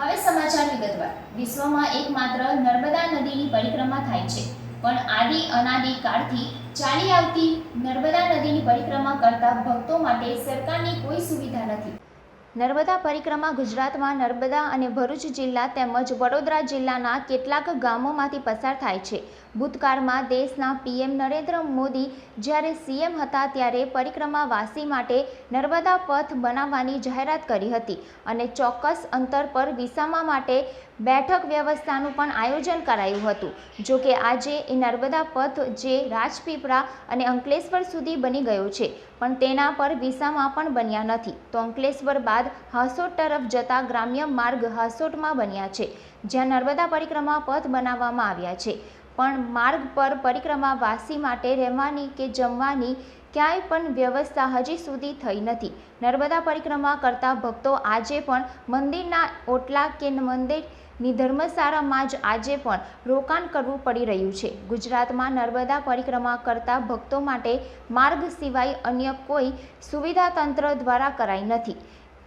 હવે સમાચાર વિગતવાર વિશ્વમાં એકમાત્ર નર્મદા નદીની પરિક્રમા થાય છે. પણ આદિ અનાદિ કાળથી ચાલી આવતી નર્મદા નદીની પરિક્રમા કરતા ભક્તો માટે સરકારની કોઈ સુવિધા નથી. નર્મદા પરિક્રમા ગુજરાતમાં નર્મદા અને ભરૂચ જિલ્લા તેમજ વડોદરા જિલ્લાના કેટલાક ગામોમાંથી પસાર થાય છે. ભૂતકાળમાં દેશના પીએમ નરેન્દ્ર મોદી જ્યારે સીએમ હતા ત્યારે પરિક્રમાવાસી માટે નર્મદા પથ બનાવવાની જાહેરાત કરી હતી અને ચોક્કસ અંતર પર વિસામા માટે બેઠક વ્યવસ્થાનું પણ આયોજન કરાયું હતું. જો કે આજે એ નર્મદા પથ જે રાજપીપળા અને અંકલેશ્વર સુધી બની ગયો છે, પણ તેના પર વિસામા પણ બન્યા નથી. તો અંકલેશ્વર બાદ હાસોટ તરફ જતા ગ્રામ્ય માર્ગ હાસોટમાં બન્યા છે, જ્યાં નર્મદા પરિક્રમા પથ બનાવવામાં આવ્યા છે. પણ માર્ગ પર પરિક્રમાવાસી માટે રહેવાની કે જમવાની ક્યાંય પણ વ્યવસ્થા હજી સુધી થઈ નથી. નર્મદા પરિક્રમા કરતા ભક્તો આજે પણ મંદિરના ઓટલા કે મંદિરની ધર્મશાળામાં જ આજે પણ રોકાણ કરવું પડી રહ્યું છે. ગુજરાતમાં નર્મદા પરિક્રમા કરતા ભક્તો માટે માર્ગ સિવાય અન્ય કોઈ સુવિધા તંત્ર દ્વારા કરાઈ નથી.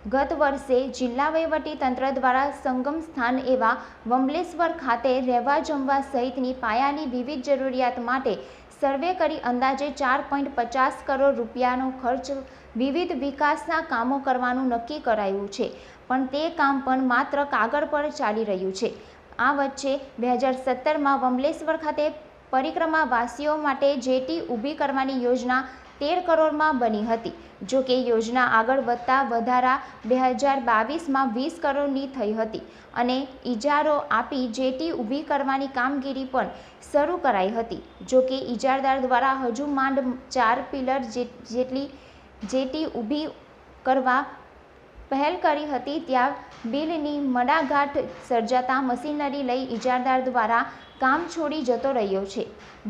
ગત વર્ષે જિલ્લા તંત્ર દ્વારા સંગમ સ્થાન એવા વમલેશ્વર ખાતે રહેવા જમવા સહિતની પાયાની વિવિધ જરૂરિયાત માટે સર્વે કરી અંદાજે ચાર પોઈન્ટ પચાસ કરોડ રૂપિયાનો ખર્ચ વિવિધ વિકાસના કામો કરવાનું નક્કી કરાયું છે. પણ તે કામ પણ માત્ર કાગળ પર ચાલી રહ્યું છે. આ વચ્ચે બે હજાર સત્તરમાં વમલેશ્વર ખાતે પરિક્રમાવાસીઓ માટે જેટી ઊભી કરવાની યોજના તેર કરોડમાં બની હતી. જો કે યોજના આગળ વધતા વધારા બે હજાર બાવીસમાં વીસ કરોડની થઈ હતી અને ઇજારો આપી જેટી ઊભી કરવાની કામગીરી પણ શરૂ કરાઈ હતી. જો કે ઇજારદાર દ્વારા હજુ માંડ ચાર પિલર જેટલી, જેટી ઊભી કરવા પહેલ કરી હતી ત્યાં બિલની મડાગાંઠ સર્જાતા મશીનરી લઈ ઇજારદાર દ્વારા કામ છોડી જતો રહ્યો છે,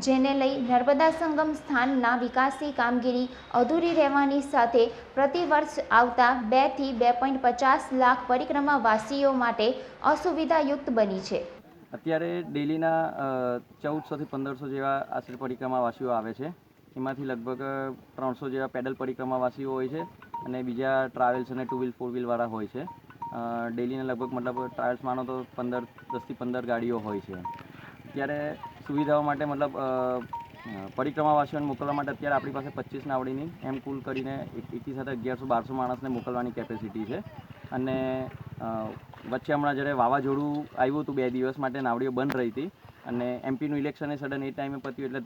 જેને લઈ નર્મદા સંગમ સ્થાનના વિકાસની કામગીરી અધૂરી રહેવાની સાથે પ્રતિવર્ષ આવતા બેથી બે પોઈન્ટ પચાસ લાખ પરિક્રમાવાસીઓ માટે અસુવિધાયુક્ત બની છે. અત્યારે ડેલીના ચૌદસોથી પંદરસો જેવા આશરે પરિક્રમાવાસીઓ આવે છે. એમાંથી લગભગ ત્રણસો જેવા પેડલ પરિક્રમાવાસીઓ હોય છે. અને બીજા ટ્રાવેલ્સ અને ટુ વ્હીલ ફોર વ્હીલવાળા હોય છે. ડેલીને લગભગ મતલબ ટ્રાવેલ્સ માનો તો પંદર દસથી પંદર ગાડીઓ હોય છે. ત્યારે સુવિધાઓ માટે મતલબ પરિક્રમાવાસીઓને મોકલવા માટે અત્યારે આપણી પાસે પચીસ નાવડીની એમ કુલ કરીને એકી સાથે અગિયારસો, બારસો માણસને મોકલવાની કેપેસિટી છે. અને વચ્ચે હમણાં જ્યારે વાવાઝોડું આવ્યું હતું બે દિવસ માટે નાવડીઓ બંધ રહી હતી અને એમપીનું ઇલેક્શન એ સડન એ ટાઈમે પત્યું એટલે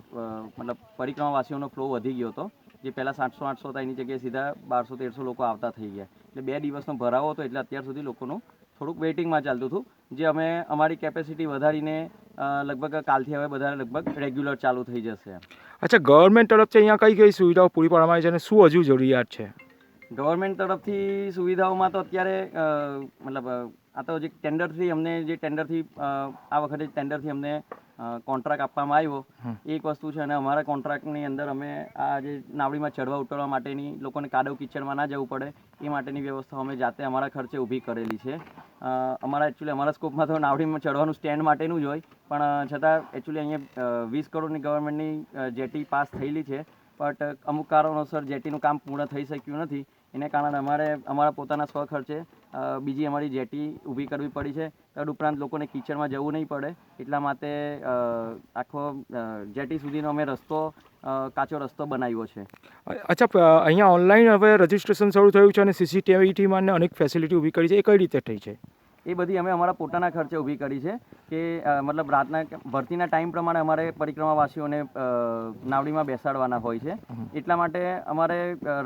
મતલબ પરિક્રમાવાસીઓનો ફ્લો વધી ગયો હતો. જે પહેલાં સાતસો આઠસો હતા એની જગ્યાએ સીધા બારસો તેરસો લોકો આવતા થઈ ગયા. એટલે બે દિવસનો ભરાવો હતો એટલે અત્યાર સુધી લોકોનું થોડુંક વેઇટિંગમાં ચાલતું હતું જે અમે અમારી કેપેસિટી વધારીને લગભગ કાલથી હવે બધા લગભગ રેગ્યુલર ચાલુ થઈ જશે અચ્છા ગવર્મેન્ટ તરફથી અહીંયા કઈ કઈ સુવિધાઓ પૂરી પાડવામાં આવી છે અને શું હજુ જરૂરિયાત છે? ગવર્મેન્ટ તરફથી સુવિધાઓમાં તો અત્યારે મતલબ આ તો જે ટેન્ડરથી અમને જે ટેન્ડરથી આ વખતે ટેન્ડરથી અમને કોન્ટ્રાક્ટ આપવામાં આવ્યો એક વસ્તુ છે અને અમારા કોન્ટ્રાક્ટની અંદર અમે આ જે નાવડીમાં ચડવા ઉતરવા માટેની લોકોને કાદવ કિચડમાં ના જવું પડે એ માટેની વ્યવસ્થા અમે જાતે અમારા ખર્ચે ઊભી કરેલી છે. અમારા એકચ્યુઅલી અમારા સ્કોપમાં તો નાવડીમાં ચડવાનું સ્ટેન્ડ માટેનું જ હોય પણ છતાં એકચ્યુઅલી અહીંયા વીસ કરોડની ગવર્મેન્ટની જેટી પાસ થયેલી છે. બટ અમુક કારણોસર જેટીનું કામ પૂર્ણ થઈ શક્યું નથી. એને કારણે અમારે, અમારા પોતાના સ્વખર્ચે બીજી અમારી જેટી ઊભી કરવી પડી છે. તદ ઉપરાંત લોકોને કિચડમાં જવું નહીં પડે. એટલા માટે આખો જેટી સુધીનો અમે રસ્તો કાચો રસ્તો બનાવ્યો છે. અચ્છા અહીંયા ઓનલાઈન હવે રજિસ્ટ્રેશન શરૂ થયું છે અને સીસીટીવીમાં અનેક ફેસિલિટી ઊભી કરી છે. એ કઈ રીતે થઈ છે? એ બધી અમે અમારા પોતાના ખર્ચે ઊભી કરી છે કે મતલબ રાતના ભરતીના ટાઈમ પ્રમાણે અમારે પરિક્રમાવાસીઓને નાવડીમાં બેસાડવાના હોય છે. એટલા માટે અમારે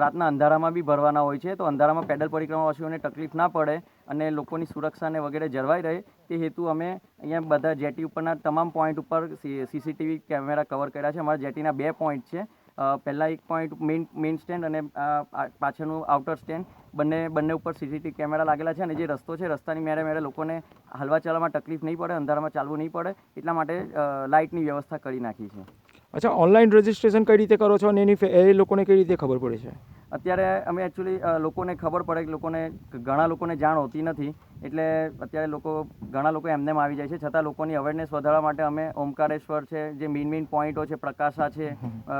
રાતના અંધારામાં બી ભરવાના હોય છે. તો અંધારામાં પેડલ પરિક્રમાવાસીઓને તકલીફ ના પડે અને લોકોની સુરક્ષાને વગેરે જળવાઈ રહે. તે હેતુ અમે અહીંયા બધા જેટી ઉપરના તમામ પોઈન્ટ ઉપર સીસીટીવી કેમેરા કવર કર્યા છે. અમારા જેટીના બે પોઈન્ટ છે. પહેલા એક પોઈન્ટ મેઇન મેઇન સ્ટેન્ડ અને પાછળનું આઉટર સ્ટેન્ડ બંને બંને ઉપર સીસીટીવી કેમેરા લાગેલા છે અને જે રસ્તો છે, રસ્તાની મેરે મેરે લોકોને હાલવા ચાલવામાં તકલીફ નહીં પડે, અંધારામાં ચાલવું નહીં પડે, એટલા માટે લાઇટની વ્યવસ્થા કરી નાખી છે. અચ્છા ઓનલાઈન રજિસ્ટ્રેશન કઈ રીતે કરો છો અને એની એ લોકોને કઈ રીતે ખબર પડે છે? અત્યારે અમે એકચ્યુઅલી લોકોને ખબર પડે કે લોકોને ઘણા લોકોને જાણ હોતી નથી. એટલે અત્યારે લોકો, ઘણા લોકો એમને આવી જાય છે. છતાં લોકોની અવેરનેસ વધારવા માટે અમે ઓમકારેશ્વર છે, જે મેઇન મેઇન પોઈન્ટો છે, પ્રકાશા છે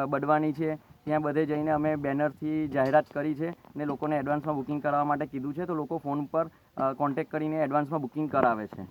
બડવાની છે, ત્યાં બધે જઈને અમે બેનરથી જાહેરાત કરી છે ને લોકોને એડવાન્સમાં બુકિંગ કરાવવા માટે કીધું છે. તો લોકો ફોન પર કોન્ટેક કરીને એડવાન્સમાં બુકિંગ કરાવે છે.